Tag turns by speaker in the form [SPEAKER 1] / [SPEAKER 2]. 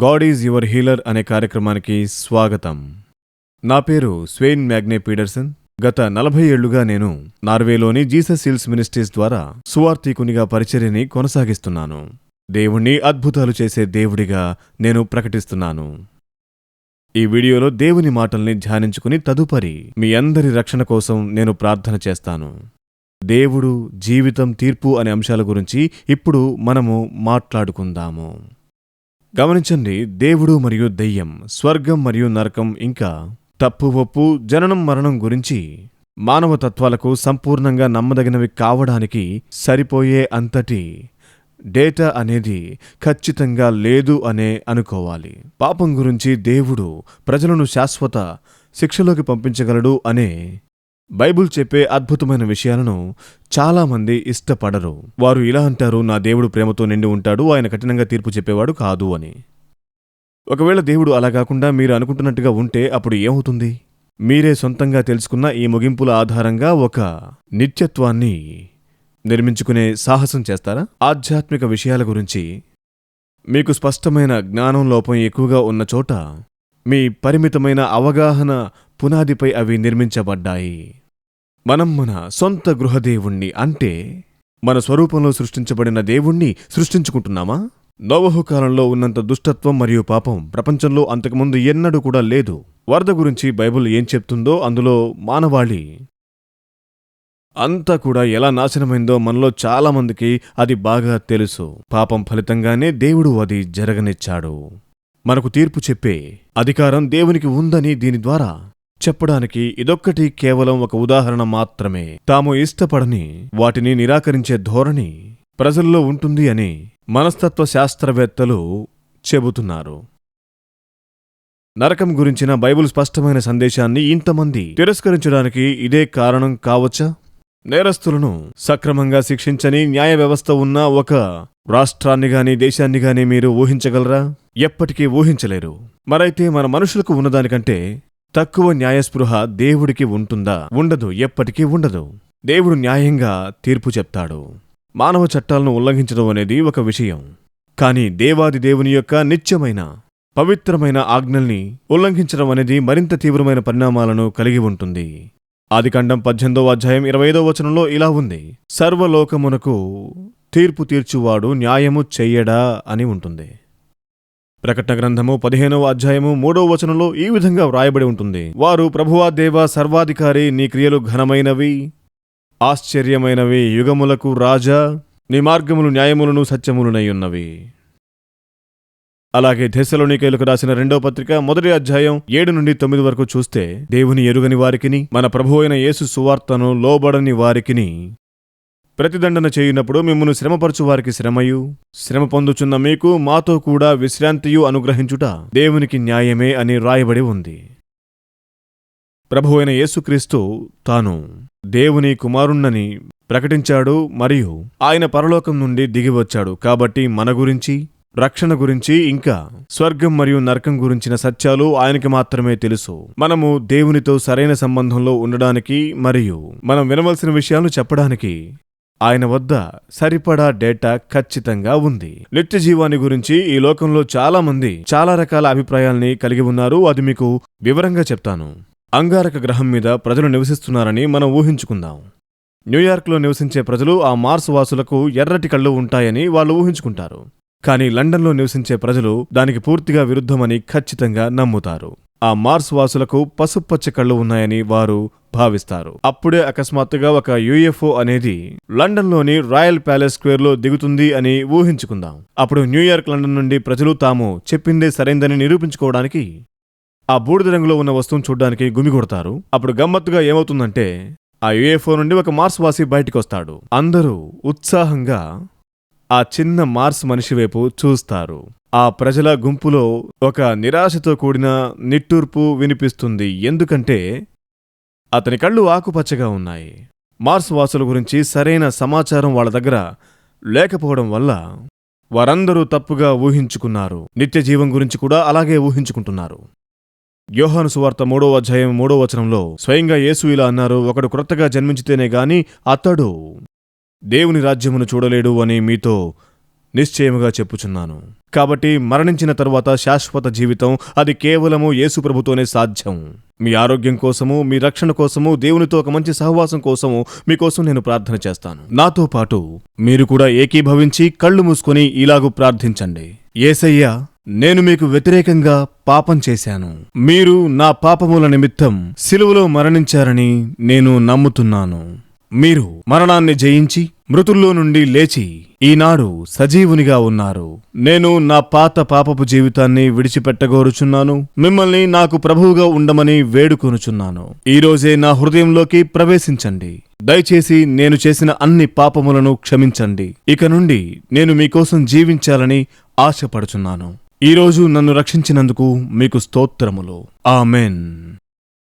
[SPEAKER 1] God is your healer అనే కార్యక్రమానికి స్వాగతం. నా పేరు స్వెయిన్ మ్యాగ్నే పీడర్సన్ గత నలభై ఏళ్ళుగా నేను నార్వేలోని జీసస్ హిల్స్ మినిస్ట్రీస్ ద్వారా సువార్థికునిగా పరిచర్యని కొనసాగిస్తున్నాను. దేవుణ్ణి అద్భుతాలు చేసే దేవుడిగా నేను ప్రకటిస్తున్నాను. ఈ వీడియోలో దేవుని మాటల్ని ధ్యానించుకుని తదుపరి మీ అందరి రక్షణ కోసం నేను ప్రార్థన చేస్తాను. దేవుడు జీవితం తీర్పు అనే అంశాల గురించి ఇప్పుడు మనము మాట్లాడుకుందాము. గమనించండి దేవుడు మరియు దెయ్యం స్వర్గం మరియు నరకం ఇంకా తప్పు ఒప్పు జననం మరణం గురించి మానవ తత్వాలకు సంపూర్ణంగా నమ్మదగినవి కావడానికి సరిపోయే అంతటి డేటా అనేది ఖచ్చితంగా లేదు అనే అనుకోవాలి. పాపం గురించి దేవుడు ప్రజలను శాశ్వత శిక్షలోకి పంపించగలడు అనే బైబుల్ చెప్పే అద్భుతమైన విషయాలను చాలామంది ఇష్టపడరు. వారు ఇలా అంటారు నా దేవుడు ప్రేమతో నిండి ఉంటాడు ఆయన కఠినంగా తీర్పు చెప్పేవాడు కాదు అని. ఒకవేళ దేవుడు అలా కాకుండా మీరు అనుకుంటున్నట్టుగా ఉంటే అప్పుడు ఏమవుతుంది? మీరే సొంతంగా తెలుసుకున్న ఈ ముగింపుల ఆధారంగా ఒక నిత్యత్వాన్ని నిర్మించుకునే సాహసం చేస్తారా? ఆధ్యాత్మిక విషయాల గురించి మీకు స్పష్టమైన జ్ఞానం లోపం ఎక్కువగా ఉన్న చోట మీ పరిమితమైన అవగాహన పునాదిపై అవి నిర్మించబడ్డాయి. మనం మన సొంత గృహదేవుణ్ణి అంటే మన స్వరూపంలో సృష్టించబడిన దేవుణ్ణి సృష్టించుకుంటున్నామా? నోవహు కాలంలో ఉన్నంత దుష్టత్వం మరియు పాపం ప్రపంచంలో అంతకుముందు ఎన్నడూ కూడా లేదు. వరద గురించి బైబిల్ ఏం చెప్తుందో అందులో మానవాళి. అంతా కూడా ఎలా నాశనమైందో మనలో చాలామందికి అది బాగా తెలుసు. పాపం ఫలితంగానే దేవుడు అది జరగనిచ్చాడు. మనకు తీర్పు చెప్పే అధికారం దేవునికి ఉందని దీని ద్వారా చెప్పడానికి ఇదొక్కటి కేవలం ఒక ఉదాహరణ మాత్రమే. తాము ఇష్టపడని వాటిని నిరాకరించే ధోరణి ప్రజల్లో ఉంటుంది అని మనస్తత్వ శాస్త్రవేత్తలు చెబుతున్నారు. నరకం గురించిన బైబిల్ స్పష్టమైన సందేశాన్ని ఇంతమంది తిరస్కరించడానికి ఇదే కారణం కావచ్చా? నేరస్తులను సక్రమంగా శిక్షించని న్యాయ వ్యవస్థ ఉన్న ఒక రాష్ట్రాన్ని గాని దేశాన్ని గాని మీరు ఊహించగలరా? ఎప్పటికీ ఊహించలేరు. మరైతే మన మనుషులకు ఉన్నదానికంటే తక్కువ న్యాయస్పృహ దేవుడికి ఉంటుందా? ఉండదు ఎప్పటికీ ఉండదు. దేవుడు న్యాయంగా తీర్పు చెప్తాడు. మానవ చట్టాలను ఉల్లంఘించడం అనేది ఒక విషయం. కాని దేవాది దేవుని యొక్క నిత్యమైన పవిత్రమైన ఆజ్ఞల్ని ఉల్లంఘించడం అనేది మరింత తీవ్రమైన పరిణామాలను కలిగి ఉంటుంది. ఆదికాండం పద్దెనిమిదో అధ్యాయం ఇరవై ఐదో వచనంలో ఇలా ఉంది. సర్వలోకమునకు తీర్పు తీర్చువాడు న్యాయము చెయ్యడా అని ఉంటుంది. ప్రకటన గ్రంథము పదిహేనవ అధ్యాయము మూడవ వచనంలో ఈ విధంగా వ్రాయబడి ఉంటుంది. వారు ప్రభువా దేవ సర్వాధికారి నీ క్రియలు ఘనమైనవి ఆశ్చర్యమైనవి యుగములకు రాజా నీ మార్గములు న్యాయములను సత్యములునై ఉన్నవి అలాగే దశలోనికైలకు రాసిన రెండవ పత్రిక మొదటి అధ్యాయం ఏడు నుండి తొమ్మిది వరకు చూస్తే దేవుని ఎరుగని వారికిని మన ప్రభు అయిన యేసు సువార్తను లోబడని వారికిని ప్రతిదండన చేయునప్పుడు మిమ్మల్ని శ్రమపరచు వారికి శ్రమయు. శ్రమ పొందుచున్న మీకు మాతో కూడా విశ్రాంతియు అనుగ్రహించుట దేవునికి న్యాయమే అని రాయబడి ఉంది. ప్రభు అయిన యేసుక్రీస్తు తాను దేవుని కుమారుణ్ణని ప్రకటించాడు మరియు ఆయన పరలోకం నుండి దిగివచ్చాడు కాబట్టి మన గురించి రక్షణ గురించి ఇంకా స్వర్గం మరియు నరకం గురించిన సత్యాలు ఆయనకి మాత్రమే తెలుసు. మనము దేవునితో సరైన సంబంధంలో ఉండడానికి మరియు మనం వినవలసిన విషయాలు చెప్పడానికి ఆయన వద్ద సరిపడా డేటా ఖచ్చితంగా ఉంది. నిత్య జీవాన్ని గురించి ఈ లోకంలో చాలా మంది చాలా రకాల అభిప్రాయాల్ని కలిగి ఉన్నారు. అది మీకు వివరంగా చెప్తాను. అంగారక గ్రహం మీద ప్రజలు నివసిస్తున్నారని మనం ఊహించుకుందాం. న్యూయార్క్లో నివసించే ప్రజలు ఆ మార్స్ వాసులకు ఎర్రటి కళ్ళు ఉంటాయని వాళ్ళు ఊహించుకుంటారు. కానీ లండన్లో నివసించే ప్రజలు దానికి పూర్తిగా విరుద్ధమని ఖచ్చితంగా నమ్ముతారు. ఆ మార్స్ వాసులకు పసుపచ్చ కళ్ళు ఉన్నాయని వారు భావిస్తారు. అప్పుడే అకస్మాత్తుగా ఒక యుఎఫ్ఓ అనేది లండన్లోని రాయల్ ప్యాలెస్ స్క్వేర్లో దిగుతుంది అని ఊహించుకుందాం. అప్పుడు న్యూయార్క్ లండన్ నుండి ప్రజలు తాము చెప్పిందే సరైందని నిరూపించుకోవడానికి ఆ బూడిద రంగులో ఉన్న వస్తువును చూడ్డానికి గుమిగొడతారు అప్పుడు గమ్మత్తుగా ఏమవుతుందంటే ఆ యుఎఫ్ఓ నుండి ఒక మార్స్ వాసి బయటికి వస్తాడు అందరూ ఉత్సాహంగా ఆ చిన్న మార్స్ మనిషి వైపు చూస్తారు. ఆ ప్రజల గుంపులో ఒక నిరాశతో కూడిన నిట్టూర్పు వినిపిస్తుంది. ఎందుకంటే అతని కళ్ళు ఆకుపచ్చగా ఉన్నాయి. మార్స్ వాసుల గురించి సరైన సమాచారం వాళ్ళ దగ్గర లేకపోవడం వల్ల వారందరూ తప్పుగా ఊహించుకున్నారు. నిత్య జీవం గురించి కూడా అలాగే ఊహించుకుంటున్నారు. యోహాను సువార్త మూడో అధ్యాయం మూడో వచనంలో స్వయంగా యేసు ఇలా అన్నారు ఒకడు క్రొత్తగా జన్మించితేనే గాని అతడు దేవుని రాజ్యమును చూడలేడు అని మీతో నిశ్చయముగా చెప్పుచున్నాను. కాబట్టి మరణించిన తరువాత శాశ్వత జీవితం అది కేవలము యేసు ప్రభుతోనే సాధ్యం. మీ ఆరోగ్యం కోసము మీ రక్షణ కోసము దేవునితో ఒక మంచి సహవాసం కోసము మీకోసం నేను ప్రార్థన చేస్తాను. నాతో పాటు మీరు కూడా ఏకీభవించి కళ్ళు మూసుకొని ఇలాగూ ప్రార్థించండి. ఏసయ్యా నేను మీకు వ్యతిరేకంగా పాపం చేశాను. మీరు నా పాపముల నిమిత్తం సిలువలో మరణించారని నేను నమ్ముతున్నాను. మీరు మరణాన్ని జయించి మృతుల్లో నుండి లేచి ఈనాడు సజీవునిగా ఉన్నారు. నేను నా పాత పాపపు జీవితాన్ని విడిచిపెట్టగోరుచున్నాను. మిమ్మల్ని నాకు ప్రభువుగా ఉండమని వేడుకొనుచున్నాను. ఈరోజే నా హృదయంలోకి ప్రవేశించండి. దయచేసి నేను చేసిన అన్ని పాపములను క్షమించండి. ఇక నుండి నేను మీకోసం జీవించాలని ఆశపడుచున్నాను. ఈ రోజు నన్ను రక్షించినందుకు మీకు స్తోత్రములు. ఆమెన్.